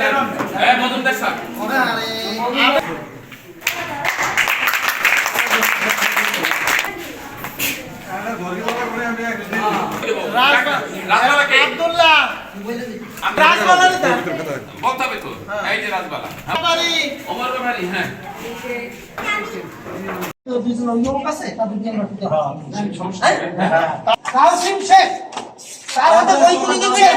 sir রাজবালাকে Abdullah দাম বলতে হবে তো এই যে রাজবালা ওমর বাড়ি হ্যাঁ তাও কাসিম শেখ তার হাতে বই তুলে দিচ্ছেন